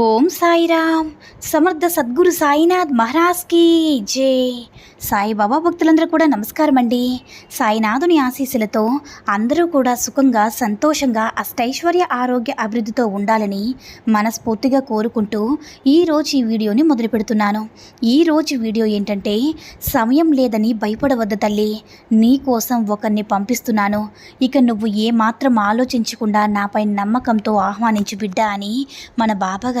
ఓం సాయిరామ్. సమర్థ సద్గురు సాయినాథ్ మహారాజ్కి జై. సాయిబాబా భక్తులందరూ కూడా నమస్కారం అండి. సాయినాథుని ఆశీస్సులతో అందరూ కూడా సుఖంగా సంతోషంగా అష్టైశ్వర్య ఆరోగ్య అభివృద్ధితో ఉండాలని మనస్ఫూర్తిగా కోరుకుంటూ ఈరోజు ఈ వీడియోని మొదలు పెడుతున్నాను. ఈరోజు వీడియో ఏంటంటే సమయం లేదని భయపడవద్దు తల్లి. నీ కోసం ఒకరిని పంపిస్తున్నాను. ఇక నువ్వు ఏమాత్రం ఆలోచించకుండా నాపై నమ్మకంతో ఆహ్వానించు బిడ్డ అని మన బాబాగారు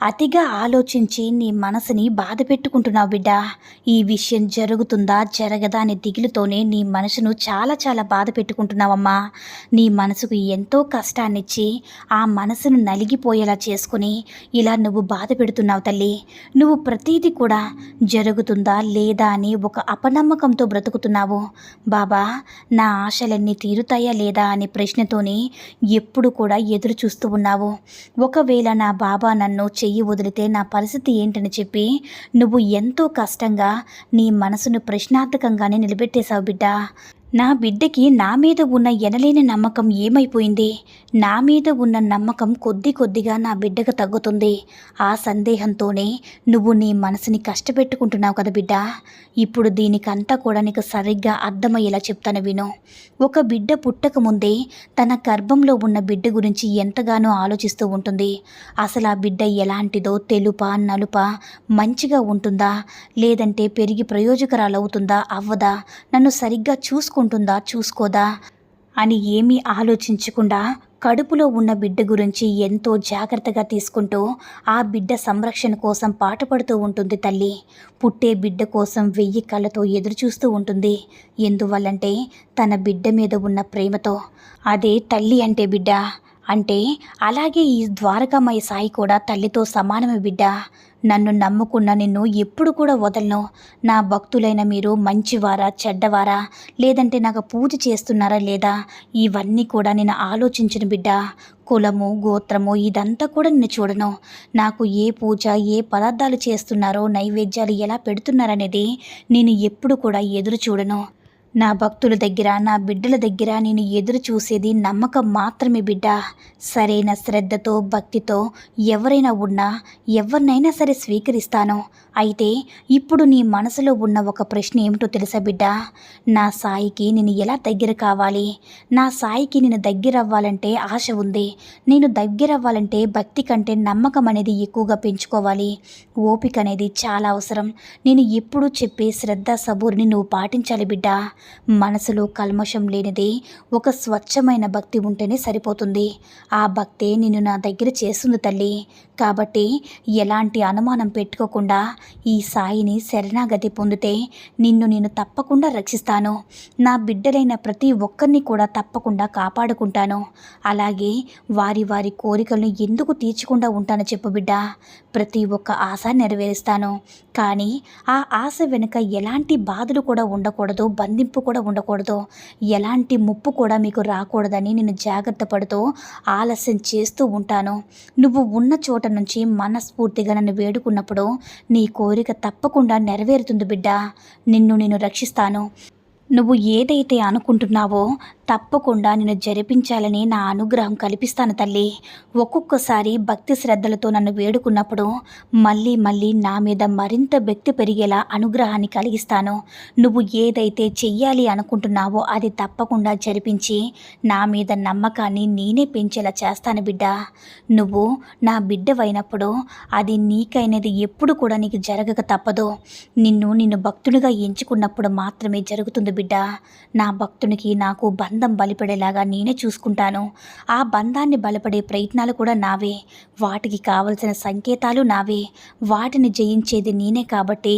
అతిగా ఆలోచించి నీ మనసుని బాధ పెట్టుకుంటున్నావు బిడ్డ. ఈ విషయం జరుగుతుందా జరగదా అనే దిగులుతోనే నీ మనసును చాలా చాలా బాధ పెట్టుకుంటున్నావమ్మా. నీ మనసుకు ఎంతో కష్టాన్నిచ్చి ఆ మనసును నలిగిపోయేలా చేసుకుని ఇలా నువ్వు బాధ పెడుతున్నావు తల్లి. నువ్వు ప్రతీది కూడా జరుగుతుందా లేదా అని ఒక అపనమ్మకంతో బ్రతుకుతున్నావు. బాబా నా ఆశలన్నీ తీరుతాయా లేదా అనే ప్రశ్నతోనే ఎప్పుడు కూడా ఎదురు చూస్తూ ఉన్నావు. ఒకవేళ నా బాబా నన్ను చెయ్యి వదిలితే నా పరిస్థితి ఏంటని చెప్పి నువ్వు ఎంతో కష్టంగా నీ మనసును ప్రశ్నార్థకంగానే నిలబెట్టేశావు బిడ్డ. నా బిడ్డకి నా మీద ఉన్న ఎనలేని నమ్మకం ఏమైపోయింది? నా మీద ఉన్న నమ్మకం కొద్ది కొద్దిగా నా బిడ్డకు తగ్గుతుంది. ఆ సందేహంతోనే నువ్వు నీ మనసుని కష్టపెట్టుకుంటున్నావు కదా బిడ్డ. ఇప్పుడు దీనికంతా కూడా నీకు సరిగ్గా అర్థమయ్యేలా చెప్తాను విను. ఒక బిడ్డ పుట్టకముందే తన గర్భంలో ఉన్న బిడ్డ గురించి ఎంతగానో ఆలోచిస్తూ ఉంటుంది. అసలు ఆ బిడ్డ ఎలాంటిదో తెలుపా నలుప మంచిగా ఉంటుందా? లేదంటే పెరిగి ప్రయోజకరాలవుతుందా అవ్వదా? నన్ను సరిగ్గా చూసుకుంటుందా చూసుకోదా? అని ఏమీ ఆలోచించకుండా కడుపులో ఉన్న బిడ్డ గురించి ఎంతో జాగ్రత్తగా తీసుకుంటూ ఆ బిడ్డ సంరక్షణ కోసం పాటుపడుతూ ఉంటుంది తల్లి. పుట్టే బిడ్డ కోసం వెయ్యి కళ్ళతో ఎదురుచూస్తూ ఉంటుంది. ఎందువల్లంటే తన బిడ్డ మీద ఉన్న ప్రేమతో. అదే తల్లి అంటే బిడ్డ. అంటే అలాగే ఈ ద్వారకామయ్య సాయి కూడా తల్లితో సమానమే బిడ్డ. నన్ను నమ్ముకున్న నిన్ను ఎప్పుడు కూడా వదలను. నా భక్తులైన మీరు మంచివారా చెడ్డవారా? లేదంటే నాకు పూజ చేస్తున్నారా లేదా? ఇవన్నీ కూడా నేను ఆలోచించిన బిడ్డ. కులము గోత్రము ఇదంతా కూడా నేను చూడను. నాకు ఏ పూజ ఏ పదార్థాలు చేస్తున్నారో నైవేద్యాలు ఎలా పెడుతున్నారనేది నేను ఎప్పుడు కూడా ఎదురు చూడను. నా భక్తుల దగ్గర నా బిడ్డల దగ్గర నేను ఎదురు చూసేది నమ్మకం మాత్రమే బిడ్డ. సరైన శ్రద్ధతో భక్తితో ఎవరైనా ఉన్నా ఎవరినైనా సరే స్వీకరిస్తాను. అయితే ఇప్పుడు నీ మనసులో ఉన్న ఒక ప్రశ్న ఏమిటో తెలుసా బిడ్డ? నా సాయికి నేను ఎలా దగ్గర కావాలి? నా సాయికి నేను దగ్గర అవ్వాలంటే ఆశ ఉంది. నేను దగ్గర అవ్వాలంటే భక్తి కంటే నమ్మకం అనేది ఎక్కువగా పెంచుకోవాలి. ఓపిక అనేది చాలా అవసరం. నేను ఎప్పుడూ చెప్పే శ్రద్ధ సబూరిని నువ్వు పాటించాలి బిడ్డ. మనసులో కల్మషం లేనిది ఒక స్వచ్ఛమైన భక్తి ఉంటేనే సరిపోతుంది. ఆ భక్తే నిన్ను నా దగ్గర చేస్తుంది తల్లి. కాబట్టి ఎలాంటి అనుమానం పెట్టుకోకుండా ఈ సాయిని శరణాగతి పొందితే నిన్ను నేను తప్పకుండా రక్షిస్తాను. నా బిడ్డలైన ప్రతి ఒక్కరిని కూడా తప్పకుండా కాపాడుకుంటాను. అలాగే వారి వారి కోరికలను ఎందుకు తీర్చకుండా ఉంటానో చెప్పు బిడ్డ. ప్రతి ఒక్క ఆశ నెరవేరుస్తాను. కానీ ఆ ఆశ వెనుక ఎలాంటి బాధలు కూడా ఉండకూడదు బంధింపు కూడా ఉండకూడదు. ఎలాంటి ముప్పు కూడా మీకు రాకూడదని నేను జాగ్రత్త పడుతూ ఆలస్యం చేస్తూ ఉంటాను. నువ్వు ఉన్న చోట నుంచి మనస్ఫూర్తిగా నన్ను వేడుకున్నప్పుడు నీ కోరిక తప్పకుండా నెరవేరుతుంది బిడ్డ. నిన్ను నేను రక్షిస్తాను. నువ్వు ఏదైతే అనుకుంటున్నావో తప్పకుండా నేను జరిపించాలని నా అనుగ్రహం కల్పిస్తాను తల్లి. ఒక్కొక్కసారి భక్తి శ్రద్ధలతో నన్ను వేడుకున్నప్పుడు మళ్ళీ మళ్ళీ నా మీద మరింత భక్తి పెరిగేలా అనుగ్రహాన్ని కలిగిస్తాను. నువ్వు ఏదైతే చెయ్యాలి అనుకుంటున్నావో అది తప్పకుండా జరిపించి నా మీద నమ్మకాన్ని నేనే పెంచేలా చేస్తాను బిడ్డ. నువ్వు నా బిడ్డవైనప్పుడు అది నీకైనది ఎప్పుడు కూడా నీకు జరగక తప్పదు. నిన్ను నిన్ను భక్తునిగా ఎంచుకున్నప్పుడు మాత్రమే జరుగుతుంది బిడ్డ. నా భక్తునికి నాకు బంధం బంధం బలిపడేలాగా నేనే చూసుకుంటాను. ఆ బంధాన్ని బలపడే ప్రయత్నాలు కూడా నావే. వాటికి కావలసిన సంకేతాలు నావే. వాటిని జయించేది నేనే కాబట్టి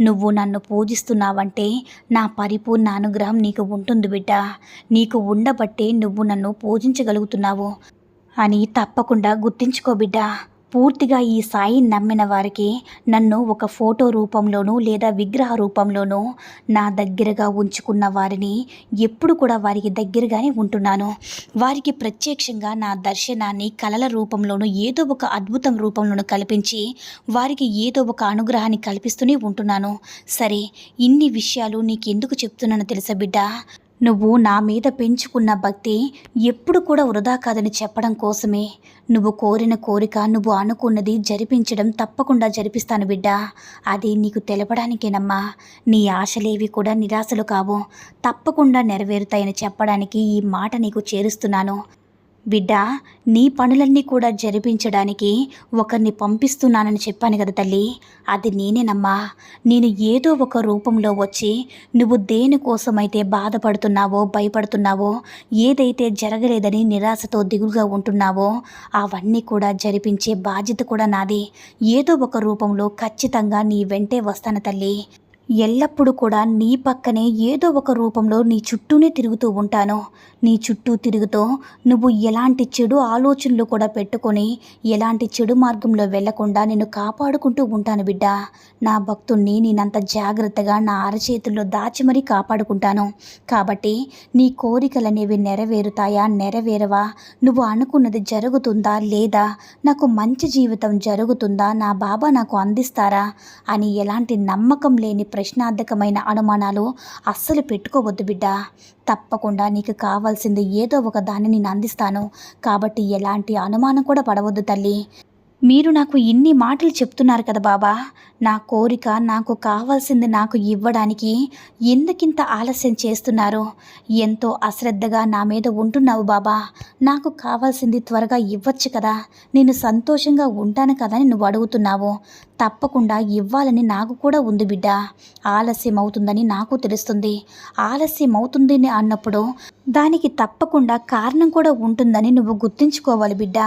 నువ్వు నన్ను పూజిస్తున్నావంటే నా పరిపూర్ణ అనుగ్రహం నీకు ఉంటుంది బిడ్డ. నీకు ఉండబట్టే నువ్వు నన్ను పూజించగలుగుతున్నావు. అని తప్పకుండా గుర్తించుకో బిడ్డా. పూర్తిగా ఈ సాయి నమ్మిన వారికి నన్ను ఒక ఫోటో రూపంలోనూ లేదా విగ్రహ రూపంలోనూ నా దగ్గరగా ఉంచుకున్న వారిని ఎప్పుడు కూడా వారికి దగ్గరగానే ఉంటున్నాను. వారికి ప్రత్యక్షంగా నా దర్శనాన్ని కలల రూపంలోనూ ఏదో ఒక అద్భుతం రూపంలోనూ కల్పించి వారికి ఏదో ఒక అనుగ్రహాన్ని కల్పిస్తూనే ఉంటున్నాను. సరే ఇన్ని విషయాలు నీకెందుకు చెప్తున్నానో తెలుసా బిడ్డ? నువ్వు నా మీద పెంచుకున్న భక్తి ఎప్పుడు కూడా వృధా కాదని చెప్పడం కోసమే. నువ్వు కోరిన కోరిక నువ్వు అనుకున్నది జరిపించడం తప్పకుండా జరిపిస్తాను బిడ్డ. అది నీకు తెలపడానికేనమ్మా. నీ ఆశలేవి కూడా నిరాశలు కావు. తప్పకుండా నెరవేరుతాయని చెప్పడానికి ఈ మాట నీకు చేరుస్తున్నాను. బిడ్డ నీ పనులన్నీ కూడా జరిపించడానికి ఒకరిని పంపిస్తున్నానని చెప్పాను కదా తల్లి. అది నేనేనమ్మా. నేను ఏదో ఒక రూపంలో వచ్చి నువ్వు దేనికోసమైతే బాధపడుతున్నావో భయపడుతున్నావో ఏదైతే జరగలేదని నిరాశతో దిగులుగా ఉంటున్నావో అవన్నీ కూడా జరిపించే బాధ్యత కూడా నాది. ఏదో ఒక రూపంలో ఖచ్చితంగా నీ వెంటే వస్తాను తల్లి. ఎల్లప్పుడూ కూడా నీ పక్కనే ఏదో ఒక రూపంలో నీ చుట్టూనే తిరుగుతూ ఉంటాను. నీ చుట్టూ తిరుగుతూ నువ్వు ఎలాంటి చెడు ఆలోచనలు కూడా పెట్టుకొని ఎలాంటి చెడు మార్గంలో వెళ్ళకుండా నేను కాపాడుకుంటూ ఉంటాను బిడ్డ. నా భక్తుణ్ణి నేనంత జాగ్రత్తగా నా అరచేతుల్లో దాచి మరీ కాపాడుకుంటాను. కాబట్టి నీ కోరికలనేవి నెరవేరుతాయా? నెరవేరవా? నువ్వు అనుకున్నది జరుగుతుందా? లేదా? నాకు మంచి జీవితం జరుగుతుందా? నా బాబా నాకు అందిస్తారా? అని ఎలాంటి నమ్మకం లేని ప్రశ్నార్థకమైన అనుమానాలు అస్సలు పెట్టుకోవద్దు బిడ్డ. తప్పకుండా నీకు కావాల్సింది ఏదో ఒక దాన్ని నేను అందిస్తాను. కాబట్టి ఎలాంటి అనుమానం కూడా పడవద్దు తల్లి. మీరు నాకు ఇన్ని మాటలు చెప్తున్నారు కదా బాబా. నా కోరిక నాకు కావాల్సింది నాకు ఇవ్వడానికి ఎందుకింత ఆలస్యం చేస్తున్నారు? ఎంతో అశ్రద్ధగా నా మీద ఉంటున్నావు బాబా. నాకు కావాల్సింది త్వరగా ఇవ్వచ్చు కదా. నేను సంతోషంగా ఉంటాను కదా అని నువ్వు అడుగుతున్నావు. తప్పకుండా ఇవ్వాలని నాకు కూడా ఉంది బిడ్డ. ఆలస్యం అవుతుందని నాకు తెలుస్తుంది. ఆలస్యం అవుతుంది అన్నప్పుడు దానికి తప్పకుండా కారణం కూడా ఉంటుందని నువ్వు గుర్తుంచుకోవాలి బిడ్డ.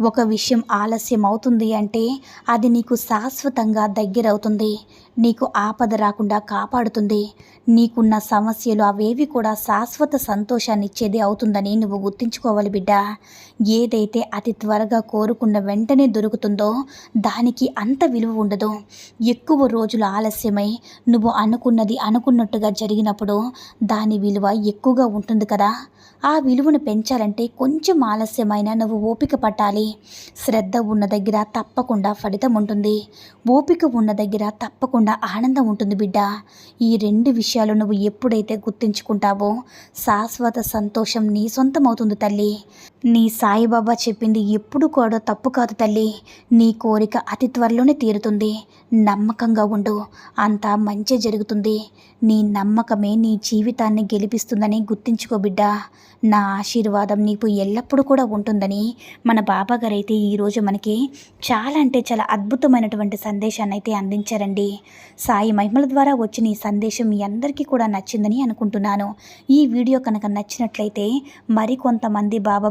ఒక విషయం ఆలస్యం అవుతుంది అంటే అది నీకు శాశ్వతంగా దగ్గరవుతుంది. నీకు ఆపద రాకుండా కాపాడుతుంది. నీకున్న సమస్యలు అవేవి కూడా శాశ్వత సంతోషాన్ని ఇచ్చేది అవుతుందని నువ్వు గుర్తుంచుకోవాలి బిడ్డ. ఏదైతే అతి త్వరగా కోరుకున్న వెంటనే దొరుకుతుందో దానికి అంత విలువ ఉండదు. ఎక్కువ రోజులు ఆలస్యమై నువ్వు అనుకున్నది అనుకున్నట్టుగా జరిగినప్పుడు దాని విలువ ఎక్కువగా ఉంటుంది కదా. ఆ విలువను పెంచాలంటే కొంచెం ఆలస్యమైన నువ్వు ఓపిక పట్టాలి. శ్రద్ధ ఉన్న దగ్గర తప్పకుండా ఫలితం ఉంటుంది. ఓపిక ఉన్న దగ్గర తప్పకుండా ఆనందం ఉంటుంది బిడ్డ. ఈ రెండు విషయాలు నువ్వు ఎప్పుడైతే గుర్తించుకుంటావో శాశ్వత సంతోషం నీ సొంతం అవుతుంది తల్లి. నీ సాయిబాబా చెప్పింది ఎప్పుడు కూడా తప్పు కాదు తల్లి. నీ కోరిక అతి త్వరలోనే తీరుతుంది. నమ్మకంగా ఉండు. అంతా మంచి జరుగుతుంది. నీ నమ్మకమే నీ జీవితాన్ని గెలిపిస్తుందని గుర్తించుకో బిడ్డ. నా ఆశీర్వాదం నీకు ఎల్లప్పుడూ కూడా ఉంటుందని మన బాబాగారైతే ఈరోజు మనకి చాలా అంటే చాలా అద్భుతమైనటువంటి సందేశాన్ని అయితే అందించారండి. సాయి మహిమల ద్వారా వచ్చిన ఈ సందేశం మీ అందరికీ కూడా నచ్చిందని అనుకుంటున్నాను. ఈ వీడియో కనుక నచ్చినట్లయితే మరికొంతమంది బాబా